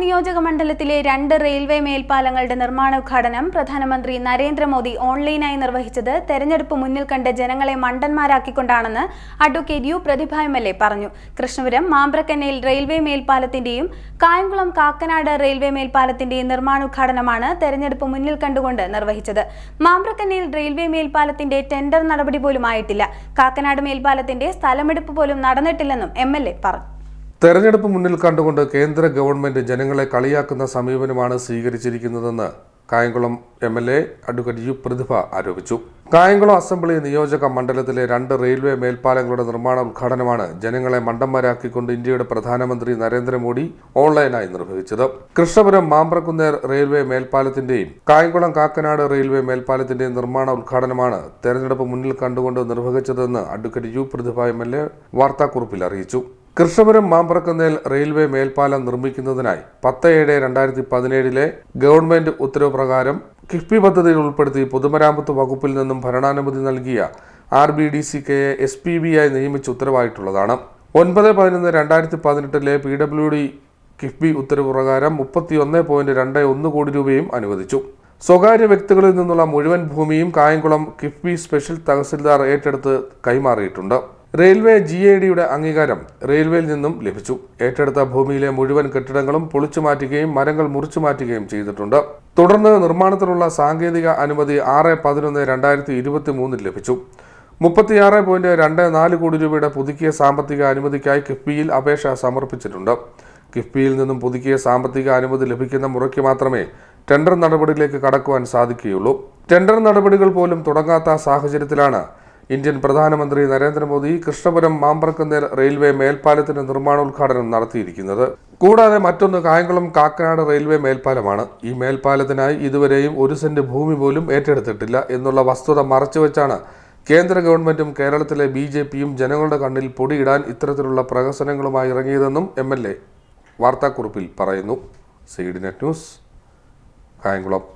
നിയോജക മണ്ഡലത്തിലെ രണ്ട് റെയിൽവേ മേൽപ്പാലങ്ങളുടെ നിർമ്മാണോദ്ഘാടനം പ്രധാനമന്ത്രി നരേന്ദ്രമോദി ഓൺലൈനായി നിർവഹിച്ചത് തെരഞ്ഞെടുപ്പ് മുന്നിൽ കണ്ട് ജനങ്ങളെ മണ്ടന്മാരാക്കിക്കൊണ്ടാണെന്ന് advocate U Prathibha M L A പറഞ്ഞു. കൃഷ്ണപുരം മാമ്പ്രക്കന്നയിൽ റെയിൽവേ മേൽപ്പാലത്തിന്റെയും കായംകുളം കാക്കനാട് റെയിൽവേ മേൽപ്പാലത്തിന്റെയും നിർമ്മാണോദ്ഘാടനമാണ് തെരഞ്ഞെടുപ്പ് മുന്നിൽ കണ്ടുകൊണ്ട് നിർവഹിച്ചത്. മാമ്പ്രക്കന്നയിൽ റെയിൽവേ മേൽപ്പാലത്തിന്റെ ടെൻഡർ നടപടി പോലും ആയിട്ടില്ല. കാക്കനാട് മേൽപ്പാലത്തിന്റെ സ്ഥലമെടുപ്പ് പോലും നടന്നിട്ടില്ലെന്നും എം എൽ എ പറഞ്ഞു. തെരഞ്ഞെടുപ്പ് മുന്നിൽ കണ്ടുകൊണ്ട് കേന്ദ്ര ഗവൺമെന്റ് ജനങ്ങളെ കളിയാക്കുന്ന സമീപനമാണ് സ്വീകരിച്ചിരിക്കുന്നതെന്ന് Kayamkulam M L A advocate U Prathibha ആരോപിച്ചു. കായംകുളം അസംബ്ലി നിയോജക മണ്ഡലത്തിലെ രണ്ട് റെയിൽവേ മേൽപ്പാലങ്ങളുടെ നിർമ്മാണ ഉദ്ഘാടനമാണ് ജനങ്ങളെ മണ്ടന്മാരാക്കിക്കൊണ്ട് ഇന്ത്യയുടെ പ്രധാനമന്ത്രി നരേന്ദ്രമോദി ഓൺലൈനായി നിർവഹിച്ചത്. കൃഷ്ണപുരം മാമ്പ്രക്കുന്നേർ റെയിൽവേ മേൽപ്പാലത്തിന്റെയും കായംകുളം കാക്കനാട് റെയിൽവേ മേൽപ്പാലത്തിന്റെയും നിർമ്മാണ ഉദ്ഘാടനമാണ് തെരഞ്ഞെടുപ്പ് മുന്നിൽ കണ്ടുകൊണ്ട് നിർവഹിച്ചതെന്ന് advocate U Prathibha M L A വാർത്താക്കുറിപ്പിൽ അറിയിച്ചു. കൃഷ്ണപുരം മാമ്പറക്കുന്നേൽ റെയിൽവേ മേൽപ്പാലം നിർമ്മിക്കുന്നതിനായി പത്ത് ഏഴ് രണ്ടായിരത്തി പതിനേഴിലെ ഗവൺമെന്റ് ഉത്തരവ് പ്രകാരം കിഫ്ബി പദ്ധതിയിൽ ഉൾപ്പെടുത്തി പൊതുമരാമത്ത് വകുപ്പിൽ നിന്നും ഭരണാനുമതി നൽകിയ ആർ ബി ഡി സി കെയെ എസ് പി ബി ആയി നിയമിച്ച് ഉത്തരവായിട്ടുള്ളതാണ്. ഒൻപത് പതിനൊന്ന് രണ്ടായിരത്തി പതിനെട്ടിലെ പി ഡബ്ല്യു ഡി കിഫ്ബി ഉത്തരവ് പ്രകാരം മുപ്പത്തി ഒന്ന് പോയിന്റ് രണ്ട് ഒന്ന് കോടി രൂപയും അനുവദിച്ചു. സ്വകാര്യ വ്യക്തികളിൽ നിന്നുള്ള മുഴുവൻ ഭൂമിയും കായംകുളം കിഫ്ബി സ്പെഷ്യൽ തഹസിൽദാർ ഏറ്റെടുത്ത് കൈമാറിയിട്ടുണ്ട്. റെയിൽവേ ജി എ ഡിയുടെ അംഗീകാരം റെയിൽവേയിൽ നിന്നും ലഭിച്ചു. ഏറ്റെടുത്ത ഭൂമിയിലെ മുഴുവൻ കെട്ടിടങ്ങളും പൊളിച്ചു മാറ്റുകയും മരങ്ങൾ മുറിച്ചു മാറ്റുകയും ചെയ്തിട്ടുണ്ട്. തുടർന്ന് നിർമ്മാണത്തിനുള്ള സാങ്കേതിക അനുമതി ആറ് പതിനൊന്ന് രണ്ടായിരത്തി ഇരുപത്തി മൂന്നിൽ ലഭിച്ചു. മുപ്പത്തിയാറ് പോയിന്റ് രണ്ട് നാല് കോടി രൂപയുടെ പുതുക്കിയ സാമ്പത്തിക അനുമതിക്കായി കിഫ്ബിയിൽ അപേക്ഷ സമർപ്പിച്ചിട്ടുണ്ട്. കിഫ്ബിയിൽ നിന്നും പുതുക്കിയ സാമ്പത്തിക അനുമതി ലഭിക്കുന്ന മുറയ്ക്ക് മാത്രമേ ടെൻഡർ നടപടിയിലേക്ക് കടക്കുവാൻ സാധിക്കുകയുള്ളൂ. ടെൻഡർ നടപടികൾ പോലും തുടങ്ങാത്ത സാഹചര്യത്തിലാണ് ഇന്ത്യൻ പ്രധാനമന്ത്രി നരേന്ദ്രമോദി കൃഷ്ണപുരം മാമ്പറക്കുന്നേൽ റെയിൽവേ മേൽപ്പാലത്തിന്റെ നിർമ്മാണോദ്ഘാടനം നടത്തിയിരിക്കുന്നത്. കൂടാതെ മറ്റൊന്ന് കായംകുളം കാക്കനാട് റെയിൽവേ മേൽപ്പാലമാണ്. ഈ മേൽപ്പാലത്തിനായി ഇതുവരെയും ഒരു സെന്റ് ഭൂമി പോലും ഏറ്റെടുത്തിട്ടില്ല എന്നുള്ള വസ്തുത മറച്ചുവെച്ചാണ് കേന്ദ്ര ഗവൺമെന്റും കേരളത്തിലെ ബി ജെ പിയും ജനങ്ങളുടെ കണ്ണിൽ പൊടിയിടാൻ ഇത്തരത്തിലുള്ള പ്രഹസനങ്ങളുമായി ഇറങ്ങിയതെന്നും എം എൽ എ വാർത്താക്കുറിപ്പിൽ പറയുന്നു. C D net news Kayamkulam.